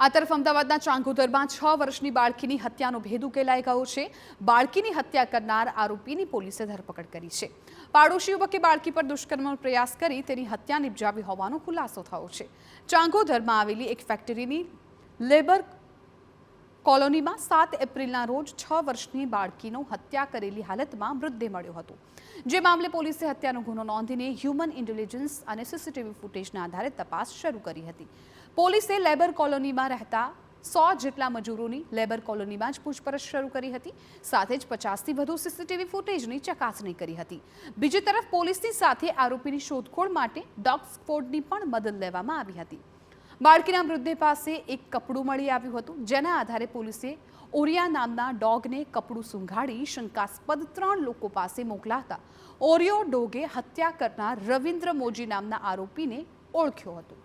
આ તરફ અમદાવાદના ચાંગોદરમાં છ વર્ષની બાળકીની હત્યાનો ભેદ ઉકેલાઈ ગયો છે. બાળકીની હત્યા કરનાર આરોપીની પોલીસે ધરપકડ કરી છે. પાડોશી યુવકે બાળકી પર દુષ્કર્મનો પ્રયાસ કરી તેની હત્યા નિપજાવી હોવાનો ખુલાસો થયો છે. ચાંગોદરમાં આવેલી એક ફેક્ટરીની લેબર કોલોનીમાં સાત એપ્રિલના રોજ છ વર્ષની બાળકીનો હત્યા કરેલી હાલતમાં મૃતદેહ મળ્યો હતો. જે મામલે પોલીસે હત્યાનો ગુનો નોંધીને હ્યુમન ઇન્ટેલિજન્સ અને સીસીટીવી ફૂટેજના આધારે તપાસ શરૂ કરી હતી. પોલીસે લેબર કોલોનીમાં રહેતા સો જેટલા મજૂરોની લેબર કોલોનીમાં જ પૂછપરછ શરૂ કરી હતી, સાથે જ પચાસથી વધુ સીસીટીવી ફૂટેજની ચકાસણી કરી હતી. બીજી તરફ પોલીસની સાથે આરોપીની શોધખોળ માટે ડોગ સ્કવોડની પણ મદદ લેવામાં આવી હતી. બાળકીના મૃતદેહ પાસે એક કપડું મળી આવ્યું હતું, જેના આધારે પોલીસે ઓરિયા નામના ડોગને કપડું સૂંઘાડી શંકાસ્પદ ત્રણ લોકો પાસે મોકલાતા ઓરિયો ડોગે હત્યા કરનાર રવિન્દ્ર મોજી નામના આરોપીને ઓળખ્યો હતો.